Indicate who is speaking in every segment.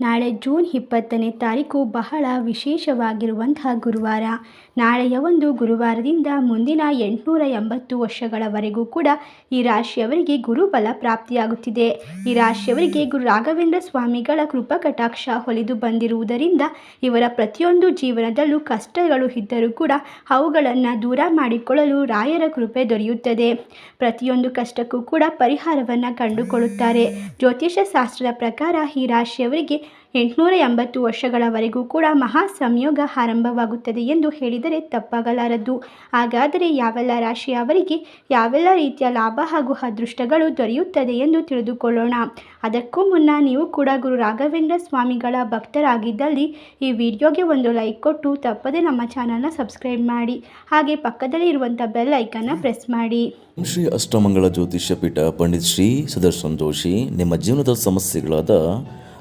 Speaker 1: ನಾಳೆ ಜೂನ್ ಇಪ್ಪತ್ತನೇ ತಾರೀಕು ಬಹಳ ವಿಶೇಷವಾಗಿರುವಂತಹ ಗುರುವಾರ. ನಾಳೆಯ ಒಂದು ಗುರುವಾರದಿಂದ ಮುಂದಿನ ಎಂಟುನೂರ ಎಂಬತ್ತು ವರ್ಷಗಳವರೆಗೂ ಕೂಡ ಈ ರಾಶಿಯವರಿಗೆ ಗುರುಬಲ ಪ್ರಾಪ್ತಿಯಾಗುತ್ತಿದೆ. ಈ ರಾಶಿಯವರಿಗೆ ಗುರು ರಾಘವೇಂದ್ರ ಸ್ವಾಮಿಗಳ ಕೃಪಾ ಕಟಾಕ್ಷ ಹೊಲಿದು ಬಂದಿರುವುದರಿಂದ ಇವರ ಪ್ರತಿಯೊಂದು ಜೀವನದಲ್ಲೂ ಕಷ್ಟಗಳು ಇದ್ದರೂ ಕೂಡ ಅವುಗಳನ್ನು ದೂರ ಮಾಡಿಕೊಳ್ಳಲು ರಾಯರ ಕೃಪೆ ದೊರೆಯುತ್ತದೆ. ಪ್ರತಿಯೊಂದು ಕಷ್ಟಕ್ಕೂ ಕೂಡ ಪರಿಹಾರವನ್ನು ಕಂಡುಕೊಳ್ಳುತ್ತಾರೆ. ಜ್ಯೋತಿಷ ಶಾಸ್ತ್ರದ ಪ್ರಕಾರ ಈ ರಾಶಿಯವರಿಗೆ ಎಂಟುನೂರ ಎಂಬತ್ತು ವರ್ಷಗಳವರೆಗೂ ಕೂಡ ಮಹಾ ಸಂಯೋಗ ಆರಂಭವಾಗುತ್ತದೆ ಎಂದು ಹೇಳಿದರೆ ತಪ್ಪಾಗಲಾರದು. ಹಾಗಾದರೆ ಯಾವೆಲ್ಲ ರಾಶಿಯವರಿಗೆ ಯಾವೆಲ್ಲ ರೀತಿಯ ಲಾಭ ಹಾಗೂ ಅದೃಷ್ಟಗಳು ದೊರೆಯುತ್ತದೆ ಎಂದು ತಿಳಿದುಕೊಳ್ಳೋಣ. ಅದಕ್ಕೂ ಮುನ್ನ ನೀವು ಕೂಡ ಗುರು ರಾಘವೇಂದ್ರ ಸ್ವಾಮಿಗಳ ಭಕ್ತರಾಗಿದ್ದಲ್ಲಿ ಈ ವಿಡಿಯೋಗೆ ಒಂದು ಲೈಕ್ ಕೊಟ್ಟು ತಪ್ಪದೆ ನಮ್ಮ ಚಾನಲ್ನ ಸಬ್ಸ್ಕ್ರೈಬ್ ಮಾಡಿ. ಹಾಗೆ ಪಕ್ಕದಲ್ಲಿ ಇರುವಂಥ ಬೆಲ್ ಐಕನ್ನ ಪ್ರೆಸ್ ಮಾಡಿ.
Speaker 2: ಶ್ರೀ ಅಷ್ಟಮಂಗಳ ಜ್ಯೋತಿಷ್ಯ ಪೀಠ ಪಂಡಿತ್ ಶ್ರೀ ಸುದರ್ಶನ್ ಜೋಶಿ ನಿಮ್ಮ ಜೀವನದ ಸಮಸ್ಯೆಗಳಾದ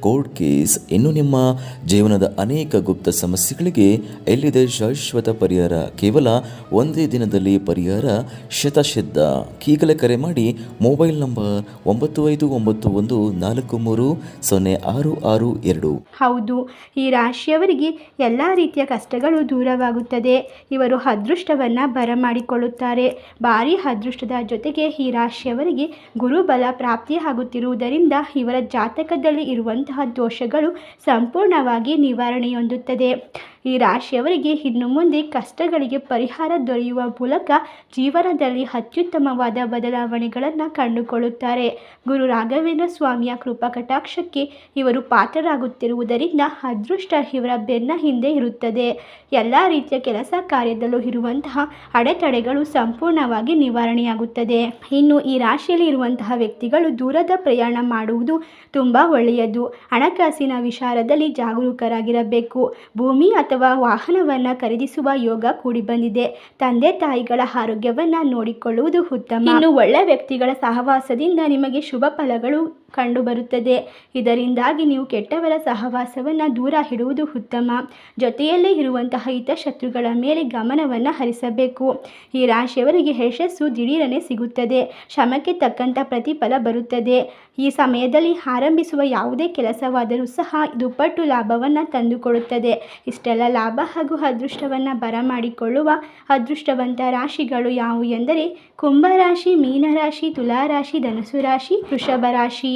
Speaker 2: ಕೋರ್ಟ್ ಕೇಸ್ ಇನ್ನು ನಿಮ್ಮ ಜೀವನದ ಅನೇಕ ಗುಪ್ತ ಸಮಸ್ಯೆಗಳಿಗೆ ಎಲ್ಲಿದೆ ಶಾಶ್ವತ ಪರಿಹಾರ? ಕೇವಲ ಒಂದೇ ದಿನದಲ್ಲಿ ಪರಿಹಾರ? ಶತಸಿದ್ಧ ಈಗಲೇ ಕರೆ ಮಾಡಿ ಮೊಬೈಲ್ ನಂಬರ್ ಒಂಬತ್ತು ಐದು ಒಂಬತ್ತು ಒಂದು ನಾಲ್ಕು ಮೂರು ಸೊನ್ನೆ ಆರು ಆರು ಎರಡು.
Speaker 1: ಹೌದು. ಈ ರಾಶಿಯವರಿಗೆ ಎಲ್ಲ ರೀತಿಯ ಕಷ್ಟಗಳು ದೂರವಾಗುತ್ತದೆ. ಇವರು ಅದೃಷ್ಟವನ್ನು ಬರಮಾಡಿಕೊಳ್ಳುತ್ತಾರೆ. ಭಾರಿ ಅದೃಷ್ಟದ ಜೊತೆಗೆ ಈ ರಾಶಿಯವರಿಗೆ ಗುರುಬಲ ಪ್ರಾಪ್ತಿಯಾಗುತ್ತಿರುವುದರಿಂದ ಇವರ ಜಾತಕದಲ್ಲಿ ಇರುವಂತಹ ದೋಷಗಳು ಸಂಪೂರ್ಣವಾಗಿ ನಿವಾರಣೆ ಹೊಂದುತ್ತದೆ ಈ ರಾಶಿಯವರಿಗೆ ಇನ್ನು ಮುಂದೆ ಕಷ್ಟಗಳಿಗೆ ಪರಿಹಾರ ದೊರೆಯುವ ಮೂಲಕ ಜೀವನದಲ್ಲಿ ಅತ್ಯುತ್ತಮವಾದ ಬದಲಾವಣೆಗಳನ್ನು ಕಂಡುಕೊಳ್ಳುತ್ತಾರೆ. ಗುರು ರಾಘವೇಂದ್ರ ಸ್ವಾಮಿಯ ಕೃಪಾ ಕಟಾಕ್ಷಕ್ಕೆ ಇವರು ಪಾತ್ರರಾಗುತ್ತಿರುವುದರಿಂದ ಅದೃಷ್ಟ ಇವರ ಬೆನ್ನ ಹಿಂದೆ ಇರುತ್ತದೆ. ಎಲ್ಲ ರೀತಿಯ ಕೆಲಸ ಕಾರ್ಯದಲ್ಲೂ ಇರುವಂತಹ ಅಡೆತಡೆಗಳು ಸಂಪೂರ್ಣವಾಗಿ ನಿವಾರಣೆಯಾಗುತ್ತದೆ. ಇನ್ನು ಈ ರಾಶಿಯಲ್ಲಿ ಇರುವಂತಹ ವ್ಯಕ್ತಿಗಳು ದೂರದ ಪ್ರಯಾಣ ಮಾಡುವುದು ತುಂಬ ಒಳ್ಳೆಯದು. ಹಣಕಾಸಿನ ವಿಚಾರದಲ್ಲಿ ಜಾಗರೂಕರಾಗಿರಬೇಕು. ಭೂಮಿ ಅಥವಾ ವಾಹನವನ್ನು ಖರೀದಿಸುವ ಯೋಗ ಕೂಡಿ ಬಂದಿದೆ ತಂದೆ ತಾಯಿಗಳ ಆರೋಗ್ಯವನ್ನು ನೋಡಿಕೊಳ್ಳುವುದು ಉತ್ತಮ. ಇನ್ನು ಒಳ್ಳೆ ವ್ಯಕ್ತಿಗಳ ಸಹವಾಸದಿಂದ ನಿಮಗೆ ಶುಭ ಫಲಗಳು ಕಂಡುಬರುತ್ತದೆ. ಇದರಿಂದಾಗಿ ನೀವು ಕೆಟ್ಟವರ ಸಹವಾಸವನ್ನು ದೂರ ಇಡುವುದು ಉತ್ತಮ. ಜೊತೆಯಲ್ಲೇ ಇರುವಂತಹ ಹಿತಶತ್ರುಗಳ ಮೇಲೆ ಗಮನವನ್ನು ಹರಿಸಬೇಕು. ಈ ರಾಶಿಯವರಿಗೆ ಯಶಸ್ಸು ದಿಢೀರನೆ ಸಿಗುತ್ತದೆ. ಶ್ರಮಕ್ಕೆ ತಕ್ಕಂಥ ಪ್ರತಿಫಲ ಬರುತ್ತದೆ. ಈ ಸಮಯದಲ್ಲಿ ಆರಂಭಿಸುವ ಯಾವುದೇ ಕೆಲಸವಾದರೂ ಸಹ ದುಪ್ಪಟ್ಟು ಲಾಭವನ್ನು ತಂದುಕೊಡುತ್ತದೆ. ಇಷ್ಟೆಲ್ಲ ಲಾಭ ಹಾಗೂ ಅದೃಷ್ಟವನ್ನು ಬರಮಾಡಿಕೊಳ್ಳುವ ಅದೃಷ್ಟವಂತ ರಾಶಿಗಳು ಯಾವುವು ಎಂದರೆ ಕುಂಭರಾಶಿ ಮೀನರಾಶಿ ತುಲಾರಾಶಿ ಧನಸು ರಾಶಿ, ವೃಷಭ ರಾಶಿ.